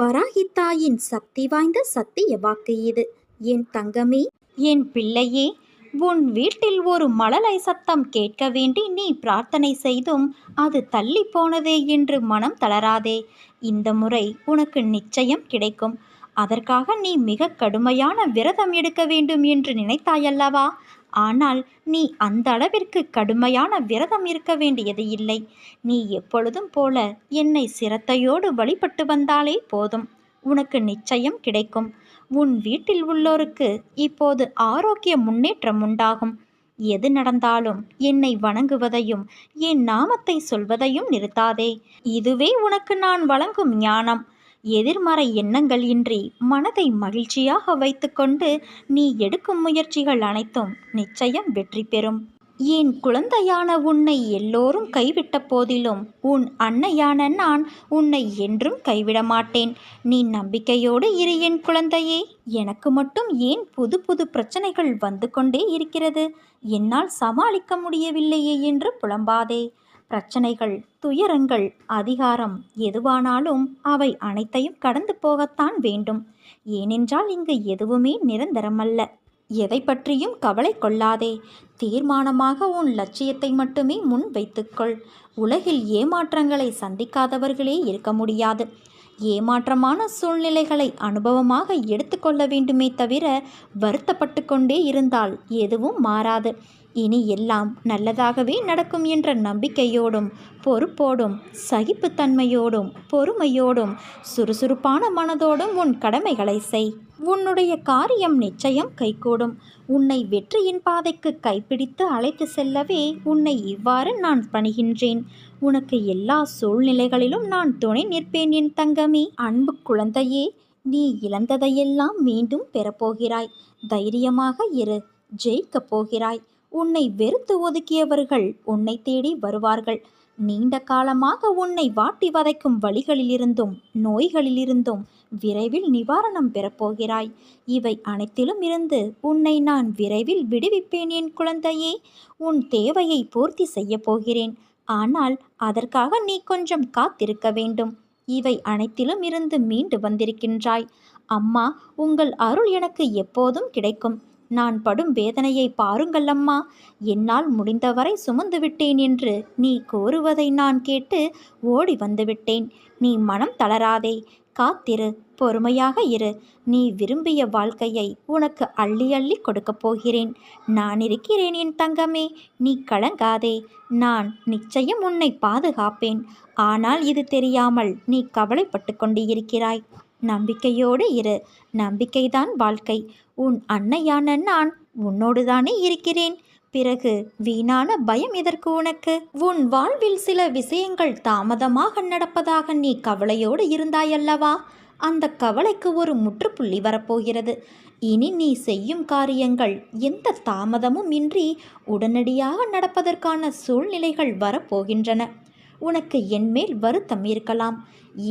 வராகித்தாயின் சக்தி வாய்ந்த சத்திய வாக்கு இது. என் தங்கமே என் பிள்ளையே உன் வீட்டில் ஒரு மழலை சத்தம் கேட்க வேண்டி நீ பிரார்த்தனை செய்தும் அது தள்ளி போனதே என்று மனம் தளராதே. இந்த முறை உனக்கு நிச்சயம் கிடைக்கும். அதற்காக நீ மிக கடுமையான விரதம் எடுக்க வேண்டும் என்று நினைத்தாயல்லவா? ஆனால் நீ அந்த அளவிற்கு கடுமையான விரதம் இருக்க வேண்டியது இல்லை. நீ எப்பொழுதும் போல என்னை சிரத்தையோடு வழிபட்டு வந்தாலே போதும். உனக்கு நிச்சயம் கிடைக்கும். உன் வீட்டில் உள்ளோருக்கு இப்போது ஆரோக்கிய முன்னேற்றம் உண்டாகும். எது நடந்தாலும் என்னை வணங்குவதையும் என் நாமத்தை சொல்வதையும் நிறுத்தாதே. இதுவே உனக்கு நான் வழங்கும் ஞானம். எதிர்மறை எண்ணங்கள் இன்றி மனதை மகிழ்ச்சியாக வைத்துக்கொண்டு நீ எடுக்கும் முயற்சிகள் அனைத்தும் நிச்சயம் வெற்றி பெறும். என் குழந்தையான உன்னை எல்லோரும் கைவிட்ட போதிலும் உன் அன்னையான நான் உன்னை என்றும் கைவிட மாட்டேன். நீ நம்பிக்கையோடு இரு என் குழந்தையே. எனக்கு மட்டும் ஏன் புது புது பிரச்சனைகள் வந்து கொண்டே இருக்கிறது? என்னால் சமாளிக்க முடியவில்லையே என்று புலம்பாதே. பிரச்சனைகள் துயரங்கள் அதிகாரம் எதுவானாலும் அவை அனைத்தையும் கடந்து போகத்தான் வேண்டும். ஏனென்றால் இங்கு எதுவுமே நிரந்தரமல்ல. எதை பற்றியும் கவலை கொள்ளாதே. தீர்மானமாக உன் லட்சியத்தை மட்டுமே முன் வைத்துக்கொள். உலகில் ஏமாற்றங்களை சந்திக்காதவர்களே இருக்க முடியாது. ஏமாற்றமான சூழ்நிலைகளை அனுபவமாக எடுத்துக்கொள்ள வேண்டுமே தவிர வருத்தப்பட்டு கொண்டே இருந்தால் எதுவும் மாறாது. இனி எல்லாம் நல்லதாகவே நடக்கும் என்ற நம்பிக்கையோடும் பொறுப்போடும் சகிப்புத்தன்மையோடும் பொறுமையோடும் சுறுசுறுப்பான மனதோடும் உன் கடமைகளை செய். உன்னுடைய காரியம் நிச்சயம் கைகூடும். உன்னை வெற்றியின் பாதைக்கு கைப்பிடித்து அழைத்து செல்லவே உன்னை இவ்வாறு நான் பணிகின்றேன். உனக்கு எல்லா சூழ்நிலைகளிலும் நான் துணை நிற்பேன் என் தங்கமே. அன்பு குழந்தையே நீ இழந்ததையெல்லாம் மீண்டும் பெறப்போகிறாய். தைரியமாக இரு ஜெயிக்கப் போகிறாய். உன்னை வெறுத்து ஒதுக்கியவர்கள் உன்னை தேடி வருவார்கள். நீண்ட காலமாக உன்னை வாட்டி வதைக்கும் வழிகளிலிருந்தும் நோய்களிலிருந்தும் விரைவில் நிவாரணம் பெறப்போகிறாய். இவை அனைத்திலும் இருந்து உன்னை நான் விரைவில் விடுவிப்பேன் என் குழந்தையே. உன் தேவையை பூர்த்தி செய்யப் போகிறேன். ஆனால் அதற்காக நீ கொஞ்சம் காத்திருக்க வேண்டும். இவை அனைத்திலும் இருந்து மீண்டு வந்திருக்கின்றாய். அம்மா உங்கள் அருள் எனக்கு எப்போதும் கிடைக்கும். நான் படும் வேதனையை பாருங்கள் அம்மா என்னால் முடிந்தவரை சுமந்து விட்டேன் என்று நீ கோருவதை நான் கேட்டு ஓடி வந்துவிட்டேன். நீ மனம் தளராதே. காத்திரு. பொறுமையாக இரு. நீ விரும்பிய வாழ்க்கையை உனக்கு அள்ளி அள்ளி கொடுக்கப் போகிறேன். நான் இருக்கிறேன் என் தங்கமே. நீ கலங்காதே. நான் நிச்சயம் உன்னை பாதுகாப்பேன். ஆனால் இது தெரியாமல் நீ கவலைப்பட்டு கொண்டு இருக்கிறாய் நம்பிக்கையோடு இரு. நம்பிக்கைதான் வாழ்க்கை. உன் அன்னையான நான் உன்னோடு தானே இருக்கிறேன். பிறகு வீணான பயம் எதற்கு உனக்கு? உன் வாழ்வில் சில விஷயங்கள் தாமதமாக நடப்பதாக நீ கவலையோடு இருந்தாயல்லவா? அந்த கவலைக்கு ஒரு முற்றுப்புள்ளி வரப்போகிறது. இனி நீ செய்யும் காரியங்கள் எந்த தாமதமும் இன்றி உடனடியாக நடப்பதற்கான சூழ்நிலைகள் வரப்போகின்றன. உனக்கு என்மேல் வருத்தம் இருக்கலாம்.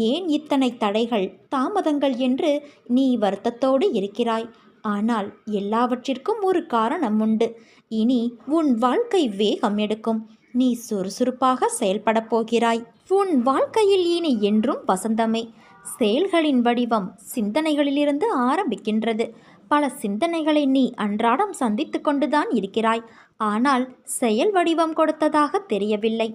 ஏன் இத்தனை தடைகள் தாமதங்கள் என்று நீ வருத்தத்தோடு இருக்கிறாய்? ஆனால் எல்லாவற்றிற்கும் ஒரு காரணம் உண்டு. இனி உன் வாழ்க்கை வேகம் எடுக்கும். நீ சுறுசுறுப்பாக செயல்படப் போகிறாய். உன் வாழ்க்கையில் இனி என்றும் வசந்தமே. செயல்களின் வடிவம் சிந்தனைகளிலிருந்து ஆரம்பிக்கின்றது. பல சிந்தனைகளை நீ அன்றாடம் சந்தித்து கொண்டுதான் இருக்கிறாய். ஆனால் செயல் வடிவம் கொடுத்ததாக தெரியவில்லை.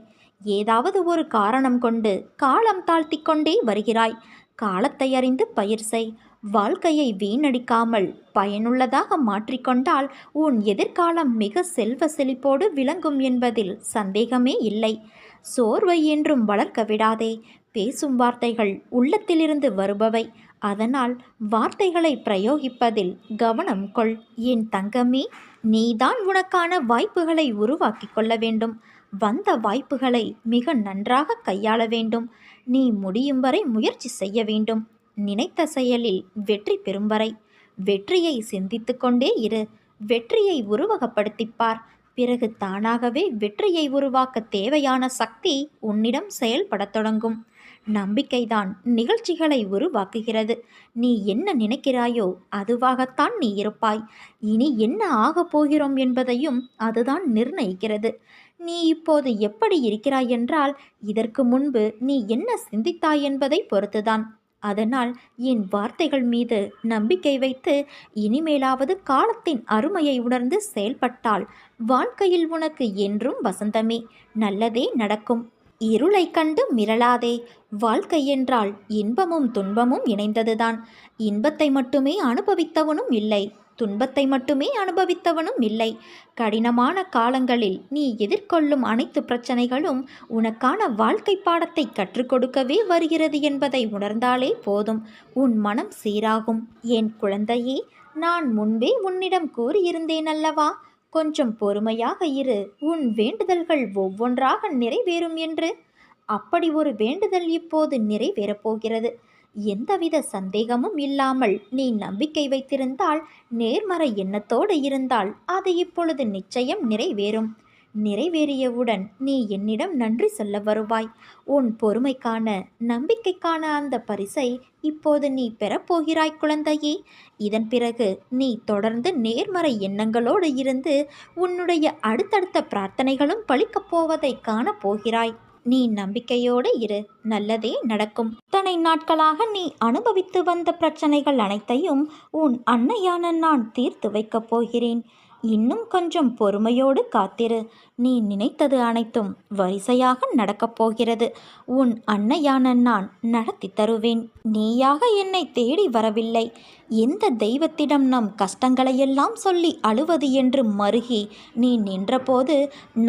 ஏதாவது ஒரு காரணம் கொண்டு காலம் தாழ்த்தி கொண்டே வருகிறாய். காலத்தை அறிந்து பயிர் செய். வாழ்க்கையை வீணடிக்காமல் பயனுள்ளதாக மாற்றிக்கொண்டால் உன் எதிர்காலம் மிக செல்வ செழிப்போடு விளங்கும் என்பதில் சந்தேகமே இல்லை. சோர்வை என்றும் வளர்க்க விடாதே. பேசும் வார்த்தைகள் உள்ளத்திலிருந்து வருபவை. அதனால் வார்த்தைகளை பிரயோகிப்பதில் கவனம் கொள். என் தங்கமே நீதான் உனக்கான வாய்ப்புகளை உருவாக்கி கொள்ள வேண்டும். வந்த வாய்ப்புகளை மிக நன்றாக கையாள வேண்டும். நீ முடியும் வரை முயற்சி செய்ய வேண்டும். நினைத்த செயலில் வெற்றி பெறும் வரை. வெற்றியை சிந்தித்து கொண்டே இரு. வெற்றியை உருவகப்படுத்திப்பார். பிறகு தானாகவே வெற்றியை உருவாக்க தேவையான சக்தி உன்னிடம் செயல்படத் தொடங்கும். நம்பிக்கைதான் நிகழ்ச்சிகளை உருவாக்குகிறது. நீ என்ன நினைக்கிறாயோ அதுவாகத்தான் நீ இருப்பாய். இனி என்ன ஆகப் போகிறோம் என்பதையும் அதுதான் நிர்ணயிக்கிறது. நீ இப்போது எப்படி இருக்கிறாய் என்றால் இதற்கு முன்பு நீ என்ன சிந்தித்தாய் என்பதை பொறுத்துதான். அதனால் என் வார்த்தைகள் மீது நம்பிக்கை வைத்து இனிமேலாவது காலத்தின் அருமையை உணர்ந்து செயல்பட்டால் வாழ்க்கையில் உனக்கு என்றும் வசந்தமே. நல்லதே நடக்கும். இருளை கண்டு மிரளாதே. வாழ்க்கை என்றால் இன்பமும் துன்பமும் இணைந்ததுதான். இன்பத்தை மட்டுமே அனுபவித்தவனும் இல்லை. துன்பத்தை மட்டுமே அனுபவித்தவனும் இல்லை. கடினமான காலங்களில் நீ எதிர்கொள்ளும் அனைத்து பிரச்சனைகளும் உனக்கான வாழ்க்கை பாடத்தை கற்றுக் கொடுக்கவே வருகிறது என்பதை உணர்ந்தாலே போதும். உன் மனம் சீராகும். என் குழந்தையே நான் முன்பே உன்னிடம் கூறியிருந்தேன் அல்லவா? கொஞ்சம் பொறுமையாக இரு. உன் வேண்டுதல்கள் ஒவ்வொன்றாக நிறைவேறும் என்று. அப்படி ஒரு வேண்டுதல் இப்போது நிறைவேறப்போகிறது எந்தவித சந்தேகமும் இல்லாமல் நீ நம்பிக்கை வைத்திருந்தால் நேர்மறை எண்ணத்தோடு இருந்தால் அது இப்பொழுது நிச்சயம் நிறைவேறும். நிறைவேறியவுடன் நீ என்னிடம் நன்றி சொல்ல வருவாய். உன் பொறுமைக்கான நம்பிக்கைக்கான அந்த பரிசை இப்போது நீ பெறப்போகிறாய் குழந்தையே. இதன் பிறகு நீ தொடர்ந்து நேர்மறை எண்ணங்களோடு இருந்து உன்னுடைய அடுத்தடுத்த பிரார்த்தனைகளும் பழிக்கப் போவதை காணப்போகிறாய் நீ நம்பிக்கையோடு இரு நல்லதே நடக்கும். இத்தனை நாட்களாக நீ அனுபவித்து வந்த பிரச்சனைகள் அனைத்தையும் உன் அன்னையான நான் தீர்த்து வைக்கப் போகிறேன். இன்னும் கொஞ்சம் பொறுமையோடு காத்திரு. நீ நினைத்தது அனைத்தும் வரிசையாக நடக்கப் போகிறது. உன் அன்னையான நான் நடத்தி தருவேன். நீயாக என்னை தேடி வரவில்லை. எந்த தெய்வத்திடம் நம் கஷ்டங்களையெல்லாம் சொல்லி அழுவது என்று மருகி நீ நின்றபோது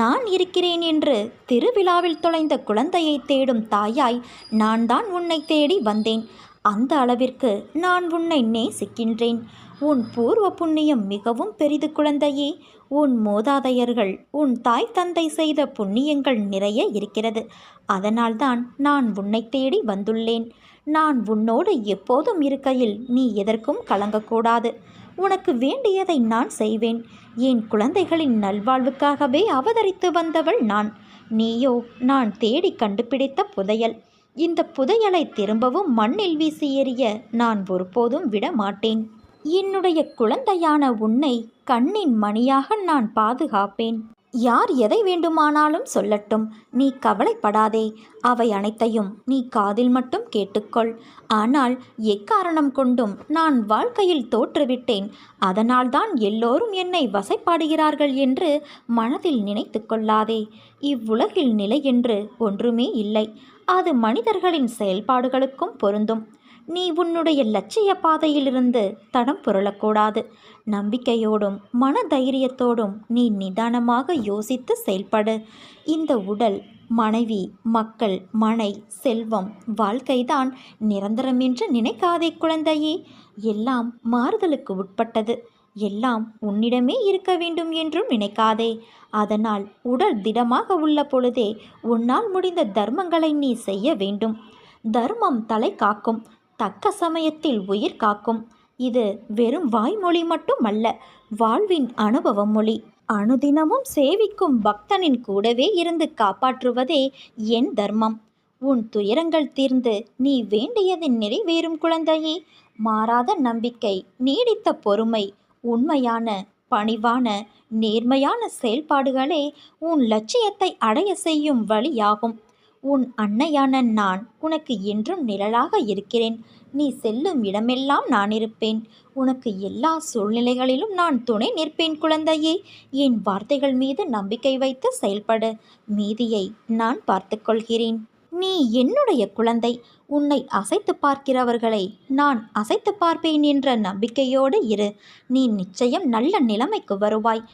நான் இருக்கிறேன் என்று திருவிழாவில் தொலைந்த குழந்தையை தேடும் தாயாய் நான் தான் உன்னை தேடி வந்தேன். அந்த அளவிற்கு நான் உன்னை நேசிக்கின்றேன். உன் பூர்வ புண்ணியம் மிகவும் பெரிது குழந்தையே. உன் மூதாதையர்கள் உன் தாய் தந்தை செய்த புண்ணியங்கள் நிறைய இருக்கிறது. அதனால்தான் நான் உன்னை தேடி வந்துள்ளேன். நான் உன்னோடு எப்போதும் இருக்கையில் நீ எதற்கும் கலங்கக்கூடாது. உனக்கு வேண்டியதை நான் செய்வேன். என் குழந்தைகளின் நல்வாழ்வுக்காகவே அவதரித்து வந்தவள் நான். நீயோ நான் தேடி கண்டுபிடித்த புதையல். இந்த புதையலை திரும்பவும் மண்ணில் வீசி எறிய நான் ஒருபோதும் விட மாட்டேன் என்னுடைய குழந்தையான உன்னை கண்ணின் மணியாக நான் பாதுகாப்பேன். யார் எதை வேண்டுமானாலும் சொல்லட்டும். நீ கவலைப்படாதே. அவை அனைத்தையும் நீ காதில் மட்டும் கேட்டுக்கொள். ஆனால் எக்காரணம் கொண்டும் நான் வாழ்க்கையில் தோற்றுவிட்டேன். அதனால்தான் எல்லோரும் என்னை வசைப்பாடுகிறார்கள் என்று மனதில் நினைத்து கொள்ளாதே. இவ்வுலகில் நிலை என்று ஒன்றுமே இல்லை. அது மனிதர்களின் செயல்பாடுகளுக்கும் பொருந்தும். நீ உன்னுடைய லட்சிய பாதையிலிருந்து தடம் புரளக்கூடாது. நம்பிக்கையோடும் மன தைரியத்தோடும் நீ நிதானமாக யோசித்து செயல்படு. இந்த உடல் மனைவி மக்கள் மனை செல்வம் வாழ்க்கைதான் நிரந்தரம் என்று நினைக்காதே குழந்தையே. எல்லாம் மாறுதலுக்கு உட்பட்டது. எல்லாம் உன்னிடமே இருக்க வேண்டும் என்றும் நினைக்காதே. அதனால் உடல் திடமாக உள்ள பொழுதே உன்னால் முடிந்த தர்மங்களை நீ செய்ய வேண்டும். தர்மம் தலை காக்கும். தக்க சமயத்தில் உயிர் காக்கும். இது வெறும் வாய்மொழி மட்டுமல்ல வாழ்வின் அனுபவ மொழி. அனுதினமும் சேவிக்கும் பக்தனின் கூடவே இருந்து காப்பாற்றுவதே என் தர்மம். உன் துயரங்கள் தீர்ந்து நீ வேண்டியது நிறைவேறும் குழந்தையே. மாறாத நம்பிக்கை நீடித்த பொறுமை உண்மையான பணிவான நேர்மையான செயல்பாடுகளே உன் லட்சியத்தை அடைய செய்யும் வழியாகும். உன் அன்னையான நான் உனக்கு என்றும் நிழலாக இருக்கிறேன். நீ செல்லும் இடமெல்லாம் நான் இருப்பேன். உனக்கு எல்லா சூழ்நிலைகளிலும் நான் துணை நிற்பேன் குழந்தையே. என் வார்த்தைகள் மீது நம்பிக்கை வைத்து செயல்படு. மீதியை நான் பார்த்துக்கொள்கிறேன். நீ என்னுடைய குழந்தை. உன்னை அசைத்து பார்க்கிறவர்களை நான் அசைத்து பார்ப்பேன் என்ற நம்பிக்கையோடு இரு. நீ நிச்சயம் நல்ல நிலைமைக்கு வருவாய்.